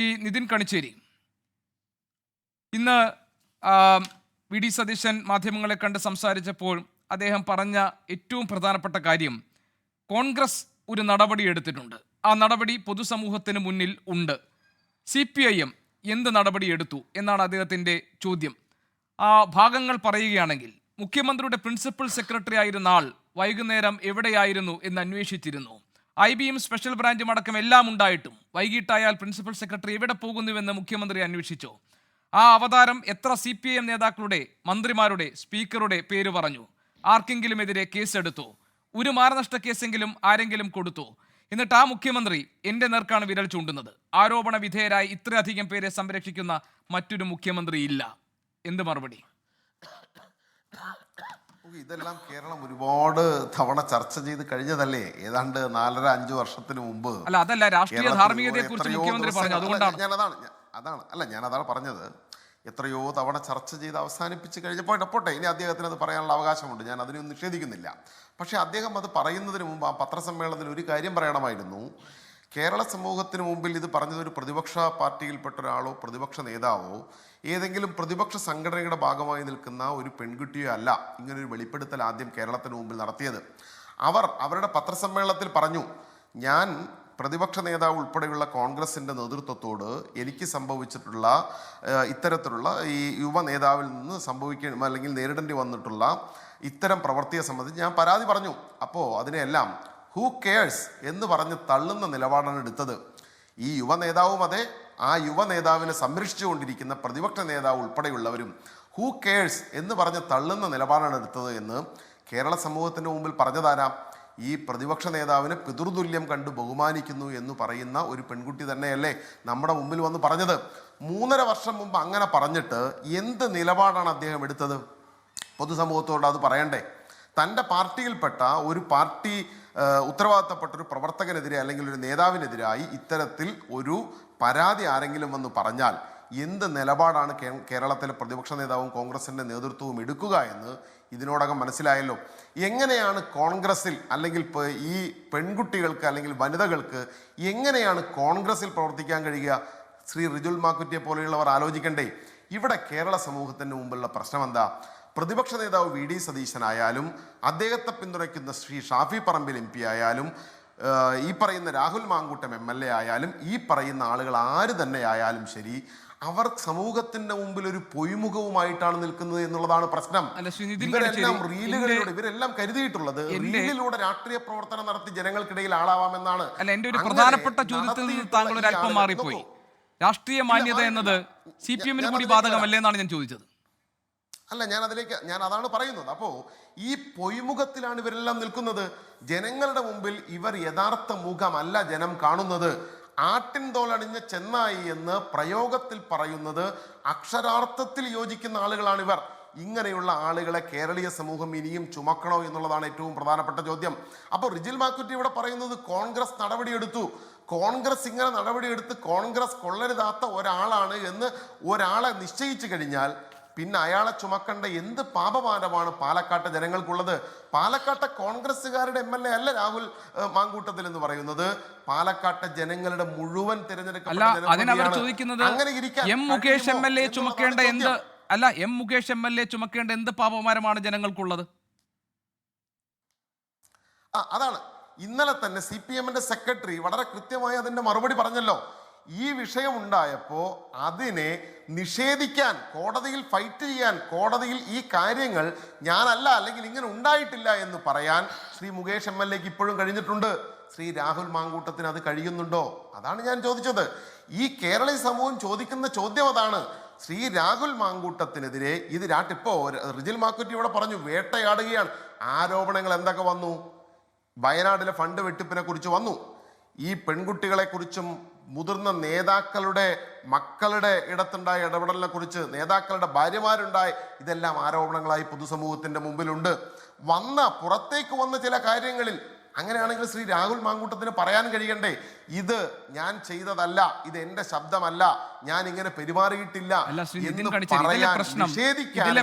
ഈ നിതിൻ കണിച്ചേരി. ഇന്ന് V D Satheesan മാധ്യമങ്ങളെ കണ്ട് സംസാരിച്ചപ്പോൾ അദ്ദേഹം പറഞ്ഞ ഏറ്റവും പ്രധാനപ്പെട്ട കാര്യം കോൺഗ്രസ് ഒരു നടപടി എടുത്തിട്ടുണ്ട്. ആ നടപടി പൊതുസമൂഹത്തിന് മുന്നിൽ ഉണ്ട്. സി പി ഐ എം എന്ത് നടപടി എടുത്തു എന്നാണ് അദ്ദേഹത്തിന്റെ ചോദ്യം. ആ ഭാഗങ്ങൾ പറയുകയാണെങ്കിൽ മുഖ്യമന്ത്രിയുടെ പ്രിൻസിപ്പൽ സെക്രട്ടറി ആയിരുന്ന ആൾ വൈകുന്നേരം എവിടെയായിരുന്നു എന്ന് അന്വേഷിച്ചിരുന്നു. ഐ ബിയും സ്പെഷ്യൽ ബ്രാഞ്ചും അടക്കം എല്ലാം ഉണ്ടായിട്ടും വൈകിട്ടായാൽ പ്രിൻസിപ്പൽ സെക്രട്ടറി എവിടെ പോകുന്നുവെന്ന് മുഖ്യമന്ത്രി അന്വേഷിച്ചു. ആ അവതാരം എത്ര സി പി എം നേതാക്കളുടെ മന്ത്രിമാരുടെ സ്പീക്കറുടെ പേര് പറഞ്ഞു. ആർക്കെങ്കിലും എതിരെ കേസെടുത്തു. ഒരു മാനനഷ്ട കേസെങ്കിലും ആരെങ്കിലും കൊടുത്തു. എന്നിട്ട് ആ മുഖ്യമന്ത്രി എന്റെ നേർക്കാണ് വിരൽ ചൂണ്ടുന്നത്. ആരോപണ വിധേയരായി ഇത്രയധികം പേരെ സംരക്ഷിക്കുന്ന മറ്റൊരു മുഖ്യമന്ത്രി ഇല്ല എന്ത് മറുപടി? ഇതെല്ലാം കേരളം ഒരുപാട് തവണ ചർച്ച ചെയ്ത് കഴിഞ്ഞതല്ലേ? ഏതാണ്ട് നാലര അഞ്ചു വർഷത്തിന് മുമ്പ് അല്ല അതല്ല രാഷ്ട്രീയ ധാർമ്മികതയെ കുറിച്ച് മുഖ്യമന്ത്രി പറഞ്ഞു അതുകൊണ്ടാണ്. അതാണ് അതാണ്. അല്ല ഞാൻ അതാണ് പറഞ്ഞത്. എത്രയോ തവണ ചർച്ച ചെയ്ത് അവസാനിപ്പിച്ച് കഴിഞ്ഞപ്പോൾ പോട്ടെ ഇനി അദ്ദേഹത്തിന് അത് പറയാനുള്ള അവകാശമുണ്ട്. ഞാൻ അതിനൊന്നും നിഷേധിക്കുന്നില്ല. പക്ഷേ അദ്ദേഹം അത് പറയുന്നതിന് മുമ്പ് ആ പത്രസമ്മേളനത്തിൽ ഒരു കാര്യം പറയണമായിരുന്നു. കേരള സമൂഹത്തിന് മുമ്പിൽ ഇത് പറഞ്ഞത് ഒരു പ്രതിപക്ഷ പാർട്ടിയിൽപ്പെട്ട ഒരാളോ പ്രതിപക്ഷ നേതാവോ ഏതെങ്കിലും പ്രതിപക്ഷ സംഘടനയുടെ ഭാഗമായി നിൽക്കുന്ന ഒരു പെൺകുട്ടിയോ അല്ല. ഇങ്ങനൊരു വെളിപ്പെടുത്തൽ ആദ്യം കേരളത്തിന് മുമ്പിൽ നടത്തിയത്. അവർ അവരുടെ പത്രസമ്മേളനത്തിൽ പറഞ്ഞു ഞാൻ പ്രതിപക്ഷ നേതാവ് ഉൾപ്പെടെയുള്ള കോൺഗ്രസിന്റെ നേതൃത്വത്തോട് എനിക്ക് സംഭവിച്ചിട്ടുള്ള ഇത്തരത്തിലുള്ള ഈ യുവ നേതാവിൽ നിന്ന് സംഭവിക്ക അല്ലെങ്കിൽ നേരിടേണ്ടി വന്നിട്ടുള്ള ഇത്തരം പ്രവൃത്തിയെ സംബന്ധിച്ച് ഞാൻ പരാതി പറഞ്ഞു. അപ്പോൾ അതിനെല്ലാം ഹൂ കെയേഴ്സ് എന്ന് പറഞ്ഞ് തള്ളുന്ന നിലപാടാണ് എടുത്തത്. ഈ യുവ നേതാവും അതെ ആ യുവ നേതാവിനെ സംരക്ഷിച്ചുകൊണ്ടിരിക്കുന്ന പ്രതിപക്ഷ നേതാവ് ഉൾപ്പെടെയുള്ളവരും ഹൂ കെയേഴ്സ് എന്ന് പറഞ്ഞ് തള്ളുന്ന നിലപാടാണ് എടുത്തത് എന്ന് കേരള സമൂഹത്തിന്റെ മുമ്പിൽ പറഞ്ഞതാരാം? ഈ പ്രതിപക്ഷ നേതാവിനെ പിതൃതുല്യം കണ്ട് ബഹുമാനിക്കുന്നു എന്ന് പറയുന്ന ഒരു പെൺകുട്ടി തന്നെയല്ലേ നമ്മുടെ മുമ്പിൽ വന്ന് പറഞ്ഞത്. മൂന്നര വർഷം മുമ്പ് അങ്ങനെ പറഞ്ഞിട്ട് എന്ത് നിലപാടാണ് അദ്ദേഹം എടുത്തത്? പൊതുസമൂഹത്തോട് അത് പറയണ്ടേ? തന്റെ പാർട്ടിയിൽപ്പെട്ട ഒരു പാർട്ടി ഉത്തരവാദിത്തപ്പെട്ട ഒരു പ്രവർത്തകനെതിരെ അല്ലെങ്കിൽ ഒരു നേതാവിനെതിരായി ഇത്തരത്തിൽ ഒരു പരാതി ആരെങ്കിലും വന്ന് പറഞ്ഞാൽ എന്ത് നിലപാടാണ് കേരളത്തിലെ പ്രതിപക്ഷ നേതാവും കോൺഗ്രസിന്റെ നേതൃത്വവും എടുക്കുക എന്ന് ഇതിനോടകം മനസ്സിലായല്ലോ. എങ്ങനെയാണ് കോൺഗ്രസിൽ അല്ലെങ്കിൽ ഈ പെൺകുട്ടികൾക്ക് അല്ലെങ്കിൽ വനിതകൾക്ക് എങ്ങനെയാണ് കോൺഗ്രസിൽ പ്രവർത്തിക്കാൻ കഴിയുക? ശ്രീ റിജുൽ മാക്കുറ്റിയെ പോലെയുള്ളവർ ആലോചിക്കണ്ടേ. ഇവിടെ കേരള സമൂഹത്തിന്റെ മുമ്പുള്ള പ്രശ്നം എന്താ പ്രതിപക്ഷ നേതാവ് വി ഡി സതീശനായാലും അദ്ദേഹത്തെ പിന്തുണയ്ക്കുന്ന ശ്രീ ഷാഫി പറമ്പിൽ എം പി ആയാലും ഈ പറയുന്ന Rahul Mankoottam M L A ആയാലും ഈ പറയുന്ന ആളുകൾ ആര് തന്നെ ആയാലും ശരി അവർ സമൂഹത്തിന്റെ മുമ്പിൽ ഒരു പൊയ്മുഖവുമായിട്ടാണ് നിൽക്കുന്നത് എന്നുള്ളതാണ് പ്രശ്നം. ഇവരെല്ലാം റീലുകളിലൂടെ ഇവരെല്ലാം കരുതിയിട്ടുള്ളത് റീലിലൂടെ രാഷ്ട്രീയ പ്രവർത്തനം നടത്തി ജനങ്ങൾക്കിടയിൽ ആളാവാമെന്നാണ്. അല്ല എന്റെ ഒരു പ്രധാനപ്പെട്ട ചോദ്യത്തിൽ താങ്കൾ ഒരു അല്പം മാറിപ്പോയി. രാഷ്ട്രീയ മാന്യത. എന്നത് സി പി എമ്മിന് കൂടി ബാധകമല്ലേ എന്നാണ് ഞാൻ ചോദിച്ചത്. അല്ല ഞാൻ അതിലേക്ക് ഞാൻ അതാണ് പറയുന്നത്. അപ്പോൾ ഈ പൊയ്മുഖത്തിലാണ് ഇവരെല്ലാം നിൽക്കുന്നത്. ജനങ്ങളുടെ മുമ്പിൽ ഇവർ യഥാർത്ഥ മുഖമല്ല ജനം കാണുന്നത്. ആട്ടിൻ തോലണിഞ്ഞ ചെന്നായി എന്ന് പ്രയോഗത്തിൽ പറയുന്നത് അക്ഷരാർത്ഥത്തിൽ യോജിക്കുന്ന ആളുകളാണ് ഇവർ. ഇങ്ങനെയുള്ള ആളുകളെ കേരളീയ സമൂഹം ഇനിയും ചുമക്കണോ എന്നുള്ളതാണ് ഏറ്റവും പ്രധാനപ്പെട്ട ചോദ്യം. അപ്പോൾ റിജിൽ മാക്കുറ്റി ഇവിടെ പറയുന്നത് കോൺഗ്രസ് നടപടിയെടുത്തു. കോൺഗ്രസ് ഇങ്ങനെ നടപടിയെടുത്ത് കോൺഗ്രസ് കൊള്ളരുതാത്ത ഒരാളാണ് എന്ന് ഒരാളെ നിശ്ചയിച്ചു കഴിഞ്ഞാൽ പിന്നെ അയാളെ ചുമക്കേണ്ട എന്ത് പാപമാനമാണ് പാലക്കാട്ടെ ജനങ്ങൾക്കുള്ളത്? പാലക്കാട്ടെ കോൺഗ്രസ്സുകാരുടെ എം എൽ എ അല്ല രാഹുൽ മാങ്കൂട്ടത്തിൽ എന്ന് പറയുന്നത്. പാലക്കാട്ടെ ജനങ്ങളുടെ മുഴുവൻ തിരഞ്ഞെടുക്കപ്പെട്ട. അങ്ങനെ ഇരിക്കാൻ എം മുകേഷ് എം കഴിയുമോ എൽ എ ചുമക്കേണ്ട എന്ത് അല്ല M Mukesh M L A ചുമക്കേണ്ട എന്ത് പാപമാരമാണ് ജനങ്ങൾക്കുള്ളത്? ആ അതാണ്. ഇന്നലെ തന്നെ സി പി എമ്മിന്റെ സെക്രട്ടറി വളരെ കൃത്യമായി അതിന്റെ മറുപടി പറഞ്ഞല്ലോ. ഈ വിഷയം ഉണ്ടായപ്പോൾ അതിനെ നിഷേധിക്കാൻ കോടതിയിൽ ഫൈറ്റ് ചെയ്യാൻ കോടതിയിൽ ഈ കാര്യങ്ങൾ ഞാനല്ല അല്ലെങ്കിൽ ഇങ്ങനെ ഉണ്ടായിട്ടില്ല എന്ന് പറയാൻ ശ്രീ മുകേഷ് എം എൽ എക്ക് ഇപ്പോഴും കഴിഞ്ഞിട്ടുണ്ട്. ശ്രീ രാഹുൽ മാങ്കൂട്ടത്തിന് അത് കഴിയുന്നുണ്ടോ? അതാണ് ഞാൻ ചോദിച്ചത്. ഈ കേരളീയ സമൂഹം ചോദിക്കുന്ന ചോദ്യം അതാണ്. ശ്രീ രാഹുൽ മാങ്കൂട്ടത്തിനെതിരെ ഇത് രാട്ടിപ്പോ റിജിൽ മാക്കുറ്റി ഇവിടെ പറഞ്ഞു വേട്ടയാടുകയാണ്. ആരോപണങ്ങൾ എന്തൊക്കെ വന്നു? വയനാട്ടിലെ ഫണ്ട് വെട്ടിപ്പിനെ കുറിച്ച് വന്നു. ഈ പെൺകുട്ടികളെ കുറിച്ചും മുതിർന്ന നേതാക്കളുടെ മക്കളുടെ ഇടത്തുണ്ടായ ഇടപെടലിനെ കുറിച്ച് നേതാക്കളുടെ ഭാര്യമാരുണ്ടായ ഇതെല്ലാം ആരോപണങ്ങളായി പൊതുസമൂഹത്തിന്റെ മുമ്പിലുണ്ട്. വന്ന പുറത്തേക്ക് വന്ന ചില കാര്യങ്ങളിൽ അങ്ങനെയാണെങ്കിൽ ശ്രീ രാഹുൽ മാങ്കൂട്ടത്തിന് പറയാൻ കഴിയണ്ടേ? ഇത് ഞാൻ ചെയ്തതല്ല ഇത് എന്റെ ശബ്ദമല്ല ഞാൻ ഇങ്ങനെ പെരുമാറിയിട്ടില്ല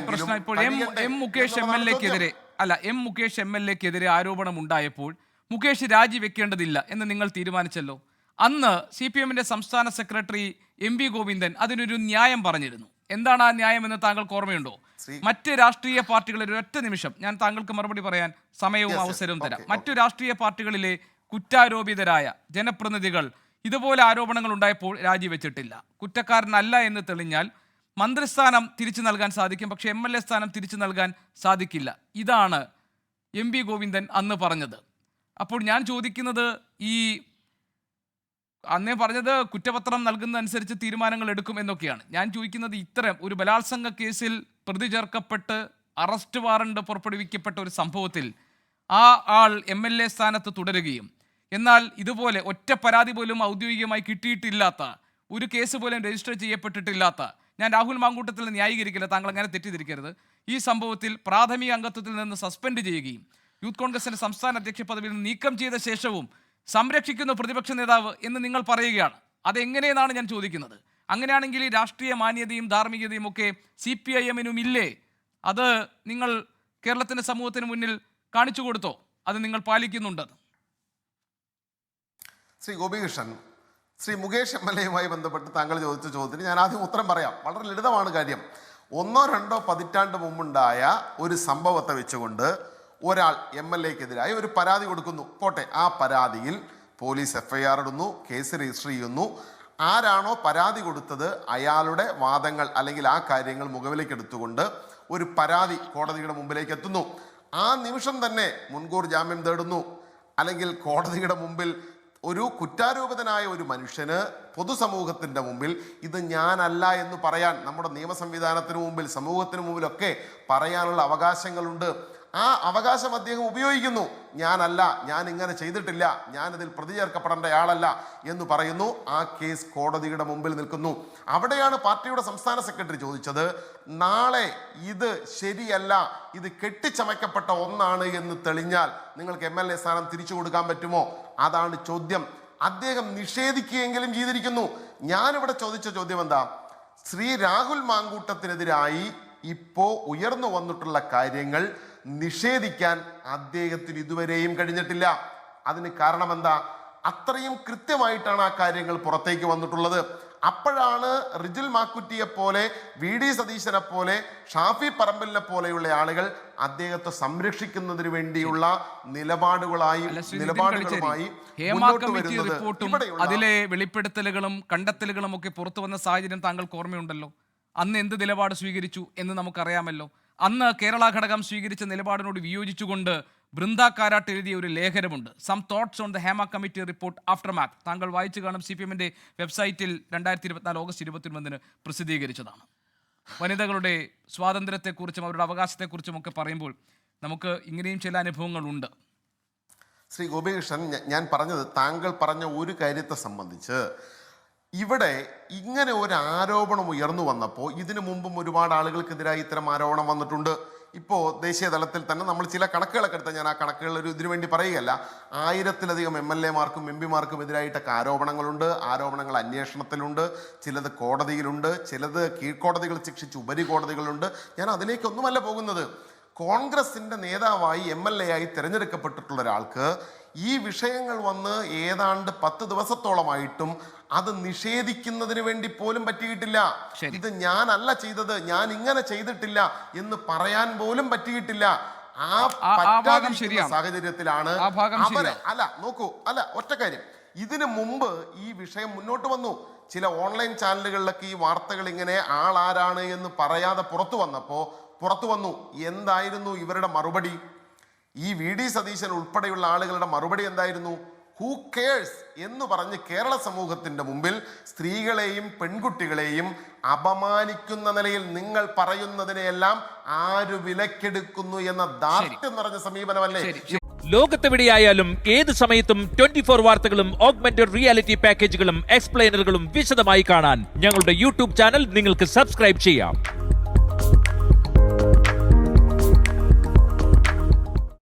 പ്രശ്നം ഇപ്പോൾ എം കഴിയണ്ടേ എം മുകേഷ് എം എൽ എക്കെതിരെ അല്ല എം മുകേഷ് എം എൽ എക്കെതിരെ ആരോപണം ഉണ്ടായപ്പോൾ മുകേഷ് രാജിവെക്കേണ്ടതില്ല എന്ന് നിങ്ങൾ തീരുമാനിച്ചല്ലോ. അന്ന് സി പി എമ്മിന്റെ സംസ്ഥാന സെക്രട്ടറി എം വി ഗോവിന്ദൻ അതിനൊരു ന്യായം പറഞ്ഞിരുന്നു. എന്താണ് ആ ന്യായം എന്ന് താങ്കൾക്ക് ഓർമ്മയുണ്ടോ? മറ്റ് രാഷ്ട്രീയ പാർട്ടികളിൽ ഒരൊറ്റ നിമിഷം. ഞാൻ താങ്കൾക്ക് മറുപടി പറയാൻ സമയവും. അവസരവും തരാം. മറ്റു രാഷ്ട്രീയ പാർട്ടികളിലെ കുറ്റാരോപിതരായ ജനപ്രതിനിധികൾ ഇതുപോലെ ആരോപണങ്ങൾ ഉണ്ടായപ്പോൾ രാജിവെച്ചിട്ടില്ല. കുറ്റക്കാരനല്ല എന്ന് തെളിഞ്ഞാൽ മന്ത്രിസ്ഥാനം തിരിച്ചു നൽകാൻ സാധിക്കും പക്ഷേ എം എൽ എ സ്ഥാനം തിരിച്ചു നൽകാൻ സാധിക്കില്ല. ഇതാണ് എം വി ഗോവിന്ദൻ അന്ന് പറഞ്ഞത്. അപ്പോൾ ഞാൻ ചോദിക്കുന്നത് ഈ അന്നേ പറഞ്ഞത് കുറ്റപത്രം നൽകുന്നതനുസരിച്ച് തീരുമാനങ്ങൾ എടുക്കും എന്നൊക്കെയാണ്. ഞാൻ ചോദിക്കുന്നത് ഇത്തരം ഒരു ബലാത്സംഗ കേസിൽ പ്രതി ചേർക്കപ്പെട്ട് അറസ്റ്റ് വാറണ്ട് പുറപ്പെടുവിക്കപ്പെട്ട ഒരു സംഭവത്തിൽ ആ ആൾ എം എൽ എ സ്ഥാനത്ത് തുടരുകയും എന്നാൽ ഇതുപോലെ ഒറ്റ പരാതി പോലും ഔദ്യോഗികമായി കിട്ടിയിട്ടില്ലാത്ത ഒരു കേസ് പോലും രജിസ്റ്റർ ചെയ്യപ്പെട്ടിട്ടില്ലാത്ത ഞാൻ രാഹുൽ മാങ്കൂട്ടത്തിൽ ന്യായീകരിക്കില്ല താങ്കൾ അങ്ങനെ തെറ്റിദ്ധരിക്കരുത് ഈ സംഭവത്തിൽ പ്രാഥമിക അംഗത്വത്തിൽ നിന്ന് സസ്പെൻഡ് ചെയ്യുകയും യൂത്ത് കോൺഗ്രസിന്റെ സംസ്ഥാന അധ്യക്ഷ പദവിയിൽ നീക്കം ചെയ്ത ശേഷവും സംരക്ഷിക്കുന്ന പ്രതിപക്ഷ നേതാവ് എന്ന് നിങ്ങൾ പറയുകയാണ്. അതെങ്ങനെയെന്നാണ് ഞാൻ ചോദിക്കുന്നത്. അങ്ങനെയാണെങ്കിൽ ഈ രാഷ്ട്രീയ മാന്യതയും ധാർമ്മികതയും ഒക്കെ സി പി ഐ എമ്മിനും ഇല്ലേ അത് നിങ്ങൾ കേരളത്തിന്റെ സമൂഹത്തിന് മുന്നിൽ കാണിച്ചു കൊടുത്തോ? അത് നിങ്ങൾ പാലിക്കുന്നുണ്ട് ശ്രീ ഗോപികൃഷ്ണൻ ശ്രീ മുകേഷ് എം എൽ എയുമായി ബന്ധപ്പെട്ട് താങ്കൾ ചോദിച്ച ചോദ്യത്തിന് ഞാൻ ആദ്യം ഉത്തരം പറയാം. വളരെ ലളിതമാണ് കാര്യം. ഒന്നോ രണ്ടോ പതിറ്റാണ്ട് മുമ്പുണ്ടായ ഒരു സംഭവത്തെ വെച്ചുകൊണ്ട് ഒരാൾ എം എൽ എക്കെതിരായി ഒരു പരാതി കൊടുക്കുന്നു. പോട്ടെ ആ പരാതിയിൽ പോലീസ് എഫ്ഐആർ ഇടുന്നു കേസ് രജിസ്റ്റർ ചെയ്യുന്നു. ആരാണോ പരാതി കൊടുത്തത് അയാളുടെ വാദങ്ങൾ അല്ലെങ്കിൽ ആ കാര്യങ്ങൾ മുഖവിലേക്ക് എടുത്തുകൊണ്ട് ഒരു പരാതി കോടതിയുടെ മുമ്പിലേക്ക് എത്തുന്നു. ആ നിമിഷം തന്നെ മുൻകൂർ ജാമ്യം തേടുന്നു. അല്ലെങ്കിൽ കോടതിയുടെ മുമ്പിൽ ഒരു കുറ്റാരോപിതനായ ഒരു മനുഷ്യന് പൊതുസമൂഹത്തിന്റെ മുമ്പിൽ ഇത് ഞാനല്ല എന്ന് പറയാൻ നമ്മുടെ നിയമ സംവിധാനത്തിന് മുമ്പിൽ സമൂഹത്തിന് മുമ്പിലൊക്കെ പറയാനുള്ള അവകാശങ്ങളുണ്ട്. ആ അവകാശം അദ്ദേഹം ഉപയോഗിക്കുന്നു. ഞാനല്ല ഞാൻ ഇങ്ങനെ ചെയ്തിട്ടില്ല ഞാനിതിൽ പ്രതി ചേർക്കപ്പെടേണ്ട ആളല്ല എന്ന് പറയുന്നു. ആ കേസ് കോടതിയുടെ മുമ്പിൽ നിൽക്കുന്നു. അവിടെയാണ് പാർട്ടിയുടെ സംസ്ഥാന സെക്രട്ടറി ചോദിച്ചത് നാളെ ഇത് ശരിയല്ല ഇത് കെട്ടിച്ചമയ്ക്കപ്പെട്ട ഒന്നാണ് എന്ന് തെളിഞ്ഞാൽ നിങ്ങൾക്ക് എം എൽ എ സ്ഥാനം തിരിച്ചു കൊടുക്കാൻ പറ്റുമോ? അതാണ് ചോദ്യം. അദ്ദേഹം നിഷേധിക്കുകയെങ്കിലും ചെയ്തിരിക്കുന്നു. ഞാനിവിടെ ചോദിച്ച ചോദ്യം എന്താ? ശ്രീ രാഹുൽ മാങ്കൂട്ടത്തിനെതിരായി ഇപ്പോ ഉയർന്നു വന്നിട്ടുള്ള കാര്യങ്ങൾ നിഷേധിക്കാൻ അദ്ദേഹത്തിന് ഇതുവരെയും കഴിഞ്ഞിട്ടില്ല. അതിന് കാരണം എന്താ അത്രയും കൃത്യമായിട്ടാണ് ആ കാര്യങ്ങൾ പുറത്തേക്ക് വന്നിട്ടുള്ളത്. അപ്പോഴാണ് റിജിൽ മാക്കുറ്റിയെ പോലെ വി ഡി സതീശനെ പോലെ ഷാഫി പറമ്പലിനെ പോലെയുള്ള ആളുകൾ അദ്ദേഹത്തെ സംരക്ഷിക്കുന്നതിന് വേണ്ടിയുള്ള നിലപാടുകളായി നിലപാടുകളുമായി റിപ്പോർട്ടും അതിലെ വെളിപ്പെടുത്തലുകളും കണ്ടെത്തലുകളും ഒക്കെ പുറത്തു വന്ന സാഹചര്യം താങ്കൾക്ക് ഓർമ്മയുണ്ടല്ലോ? അന്ന് എന്ത് നിലപാട് സ്വീകരിച്ചു എന്ന് നമുക്കറിയാമല്ലോ. അന്ന് കേരള ഘടകം സ്വീകരിച്ച നിലപാടിനോട് വിയോജിച്ചുകൊണ്ട് ബൃന്ദ കാരാട്ട് എഴുതിയ ഒരു ലേഖനമുണ്ട്. Some thoughts on the Hema committee report aftermath താങ്കൾ വായിച്ചു കാണും സി പി എമ്മിന്റെ വെബ്സൈറ്റിൽ രണ്ടായിരത്തി ഇരുപത്തിനാല് ഓഗസ്റ്റ് ഇരുപത്തിയൊൻപതിന് പ്രസിദ്ധീകരിച്ചതാണ്. വനിതകളുടെ സ്വാതന്ത്ര്യത്തെക്കുറിച്ചും അവരുടെ അവകാശത്തെക്കുറിച്ചും ഒക്കെ പറയുമ്പോൾ നമുക്ക് ഇങ്ങനെയും ചില അനുഭവങ്ങളുണ്ട് ശ്രീ ഗോപികൃഷ്ണൻ ഞാൻ പറഞ്ഞത് താങ്കൾ പറഞ്ഞ ഒരു കാര്യത്തെ സംബന്ധിച്ച് ഇവിടെ ഇങ്ങനെ ഒരു ആരോപണം ഉയർന്നു വന്നപ്പോൾ ഇതിനു മുമ്പും ഒരുപാട് ആളുകൾക്കെതിരായി ഇത്തരം ആരോപണം വന്നിട്ടുണ്ട്. ഇപ്പോൾ ദേശീയ തലത്തിൽ തന്നെ നമ്മൾ ചില കണക്കുകളൊക്കെ എടുത്താൽ ഞാൻ ആ കണക്കുകൾ ഒരു ഇതിനു വേണ്ടി പറയുകയല്ല. ആയിരത്തിലധികം എം എൽ എമാർക്കും എം പിമാർക്കും എതിരായിട്ടൊക്കെ ആരോപണങ്ങളുണ്ട്. ആരോപണങ്ങൾ അന്വേഷണത്തിലുണ്ട്. ചിലത് കോടതിയിലുണ്ട്. ചിലത് കീഴ്ക്കോടതികൾ ശിക്ഷിച്ച് ഉപരികോടതികളുണ്ട്. ഞാൻ അതിലേക്കൊന്നുമല്ല പോകുന്നത്. കോൺഗ്രസിന്റെ നേതാവായി എം എൽ എ ആയി തിരഞ്ഞെടുക്കപ്പെട്ടിട്ടുള്ള ഒരാൾക്ക് ഈ വിഷയങ്ങൾ വന്ന് ഏതാണ്ട് പത്ത് ദിവസത്തോളമായിട്ടും അത് നിഷേധിക്കുന്നതിന് വേണ്ടി പോലും പറ്റിയിട്ടില്ല. ഇത് ഞാനല്ല ചെയ്തത് ഞാൻ ഇങ്ങനെ ചെയ്തിട്ടില്ല എന്ന് പറയാൻ പോലും പറ്റിയിട്ടില്ല. ആ ഭാഗം. സാഹചര്യത്തിലാണ് അവരെ അല്ല നോക്കൂ അല്ല ഒറ്റ കാര്യം. ഇതിനു മുമ്പ് ഈ വിഷയം മുന്നോട്ട് വന്നു. ചില ഓൺലൈൻ ചാനലുകളിലൊക്കെ ഈ വാർത്തകൾ ഇങ്ങനെ ആളാരാണ് എന്ന് പറയാതെ പുറത്തു വന്നപ്പോ പുറത്തു വന്നു. എന്തായിരുന്നു ഇവരുടെ മറുപടി? ഈ വി. ഡി. സതീശൻ ഉൾപ്പെടെയുള്ള ആളുകളുടെ മറുപടി എന്തായിരുന്നു? ഹൂ കേഴ്സ് എന്ന് പറഞ്ഞ് കേരള സമൂഹത്തിന്റെ മുമ്പിൽ സ്ത്രീകളെയും പെൺകുട്ടികളെയും അപമാനിക്കുന്ന നിലയിൽ നിങ്ങൾ പറയുന്നതിനെയെല്ലാം ആര് വിലക്കെടുക്കുന്നു എന്ന ദാർഢ്യം നിറഞ്ഞ സമീപനമല്ലേ. ലോകത്തെവിടെയായാലും ഏത് സമയത്തും ട്വന്റി ഫോർ വാർത്തകളും ഓഗ്മെന്റഡ് റിയാലിറ്റി പാക്കേജുകളും എക്സ്പ്ലെയിനറുകളും വിശദമായി കാണാൻ ഞങ്ങളുടെ യൂട്യൂബ് ചാനൽ നിങ്ങൾക്ക് സബ്സ്ക്രൈബ് ചെയ്യാം.